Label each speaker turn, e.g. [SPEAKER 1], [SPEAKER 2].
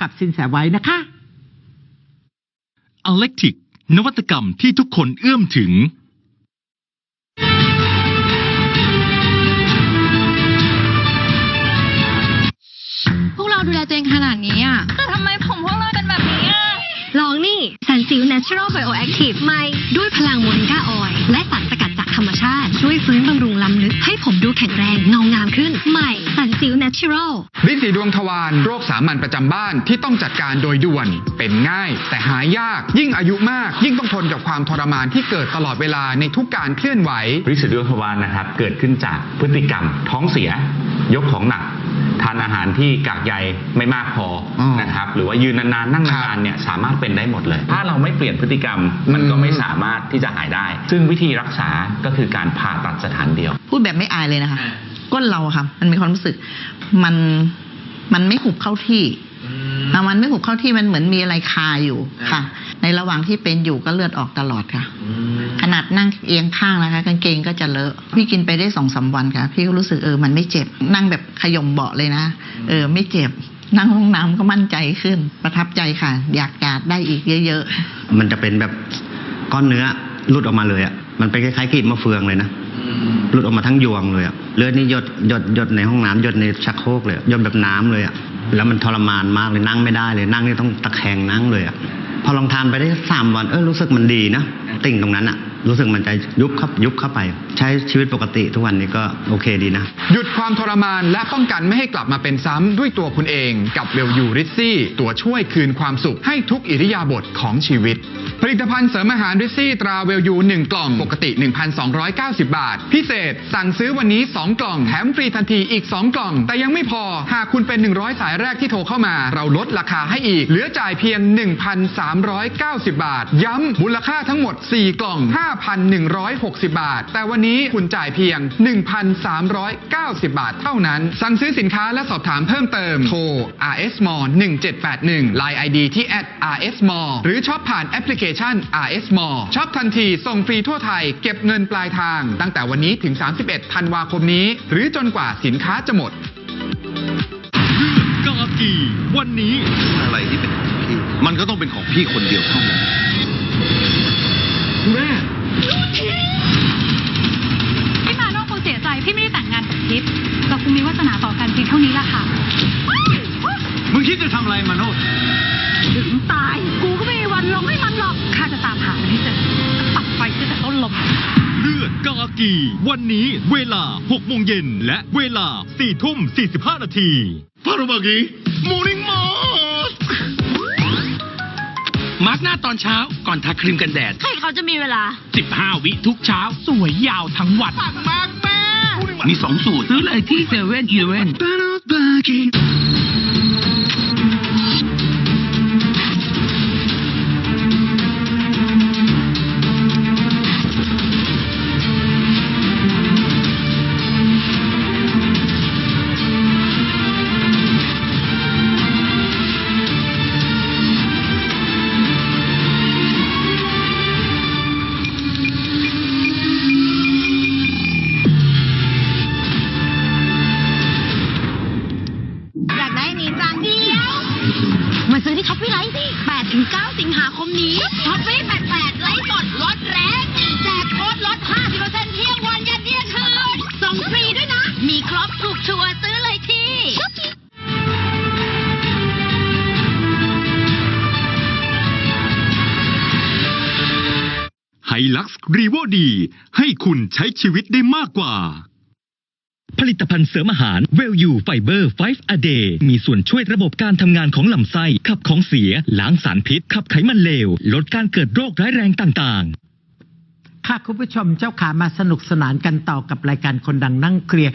[SPEAKER 1] กับสินแสไว้นะคะ
[SPEAKER 2] อเล็กทิก นวัตกรรมที่ทุกคนเอื้อมถึง
[SPEAKER 3] พวกเราดูแลตัวเองขนาดนี้อะแต่ทำไมผมพวกเราเป็นแบบนี้อะ
[SPEAKER 4] ลองนี่สันซิล Natural Bioactive ใหม่ด้วยพลังโมริงกาออยล์และสารสกัดจาก ธรรมชาติ ช่วยฟื้นบำรุงลำลึก ให้ผมดูแข็งแรงเงางามขึ้น ใหม่ สันซิล Natural
[SPEAKER 5] ลิ้นสีดวงทวารโรคสามัญประจำบ้านที่ต้องจัดการโดยด่วน เป็นง่าย แต่หายาก ยิ่งอายุมาก ยิ่งต้องทนกับความทรมานที่เกิดตลอดเวลาในทุกการเคลื่อนไหว
[SPEAKER 6] ริสิดวงทวารนะครับเกิดขึ้นจากพฤติกรรมท้องเสีย ยกของหนัก ทานอาหารที่กากใยไม่มากพออ
[SPEAKER 5] อ
[SPEAKER 6] นะครับ หรือว่ายืนนานๆนั่ง
[SPEAKER 5] ครับ
[SPEAKER 6] นานๆเนี่ยสามารถเป็นได้หมดเลย ถ้าเราไม่เปลี่ยนพฤติกรรมมันก็ไม่สามารถที่จะหายได้ ซึ่งวิธีรักษาก็คือการผ่าตัดสถานเดียว
[SPEAKER 7] พูดแบบไม่อายเลยนะคะ ก้นเราอะค่ะ มันมีความรู้สึก มันมันไม่หุบเข้าที่ อะมันไม่หุบเข้าที่มันเหมือนมีอะไรคาอยู่ค่ะ ในระหว่างที่เป็นอยู่ก็เลือดออกตลอดค่ะ ขนาดนั่งเอียงข้างนะคะ กางเกงก็จะเลอะ พี่กินไปได้สองสามวันค่ะ พี่ก็รู้สึกเออมันไม่เจ็บ นั่งแบบขยมเบาะเลยนะ เออ ไม่เจ็บ นั่งห้องน้ำก็มั่นใจขึ้น ประทับใจค่ะ อยากจะได้อีกเยอะๆ
[SPEAKER 8] มันจะเป็นแบบก้อนเนื้อหลุดออกมาเลยอะ มันเป็นคล้ายๆกรีบมะเฟืองเลยนะหลุดออกมาทั้งยวงเลยอะ เลือดนี่หยดหยดหยดในห้องน้ำหยดในชักโครกเลยอะหยดแบบน้ำเลยอะ แล้วมันทรมานมากเลยนั่งไม่ได้เลย นั่งนี่ต้องตะแคงนั่งเลยอะพอลองทานไปได้สามวันเออรู้สึกมันดีนะติ่งตรงนั้นอะรู้สึกมันจะยุบครับยุบเข้าไป ใช้ชีวิตปกติทุกวันนี้ก็โอเคดีนะ
[SPEAKER 5] หยุดความทรมานและป้องกันไม่ให้กลับมาเป็นซ้ำด้วยตัวคุณเองกับเวลยูริซี่ตัวช่วยคืนความสุขให้ทุกอิริยาบถของชีวิต ผลิตภัณฑ์เสริมอาหารริซี่ตราเวลยู1กล่องปกติ 1,290 บาท พิเศษ สั่งซื้อวันนี้ 2 กล่องแถมฟรีทันทีอีก 2 กล่อง แต่ยังไม่พอ หากคุณเป็น 100 สายแรกที่โทรเข้ามา เราลดราคาให้อีก เหลือจ่ายเพียง 1,390 บาท ย้ำมูลค่าทั้งหมด 4 กล่อง 5,160 บาท แต่วันนี้คุณจ่ายเพียง 1,390 บาท เท่านั้น สั่งซื้อสินค้าและสอบถามเพิ่มเติมโทร RS Mall 1781 Line ID ที่ @RS Mall หรือช็อปผ่านแอปพลิเคชัน RS Mall ช็อปทันทีส่งฟรีทั่วไทย เก็บเงินปลายทาง ตั้งแต่วันนี้ถึง 31 ธันวาคมนี้ หรือจนกว่าสินค้าจะหมด
[SPEAKER 2] เรื่องกากีวันนี้
[SPEAKER 9] อะไรที่เป็นของพี่ มันก็ต้องเป็นของพี่คนเดียวเท่านั้น
[SPEAKER 3] พี่มาโน่คงเสียใจพี่ไม่ได้แต่งงานกับทิพย์เราคงมีวาสนาต่อกันเพียงเท่านี้ละค่ะ
[SPEAKER 9] มึงคิดจะทำอะไรมาโน
[SPEAKER 3] กา
[SPEAKER 2] กี วันนี้เวลา 6 โมงเย็นและเวลา 4 ทุ่ม 45 นาที
[SPEAKER 9] พารุบากีมูนิงมอส
[SPEAKER 10] มาร์กหน้าตอนเช้าก่อนทาครีมกันแดด
[SPEAKER 3] ใครเขาจะมีเวลา
[SPEAKER 10] 15 วิทุกเช้า สวยยาวทั้งวันมีสองสูตร ซื้อเลยที่เซเว่นอีเลเว่นา
[SPEAKER 3] งเดียว มาซื้อที่ช้อปปี้ไลท์สิ8ถึง9สิงหาคมนี้ช้อปปี้88ไลท์สดลดแรงแจกโค้ดลด 50%เที่ยงวันยันเที่ยงคืนส่งฟรีด้วยนะ มีครบถูกชัวร์ซื้อเลยที่
[SPEAKER 2] ไฮลักซ์รีโวดี ให้คุณใช้ชีวิตได้มากกว่า ผลิตภัณฑ์เสริมอาหารเวลยูไฟเบอร์5 a day มีส่วนช่วยระบบการทำงานของลำไส้ขับของเสีย ล้างสารพิษ ขับไขมันเลว ลดการเกิดโรคร้ายแรงต่างๆ
[SPEAKER 1] ค่ะคุณผู้ชมเจ้าขามาสนุกสนานกันต่อกับรายการคนดังนั่งเคลียร์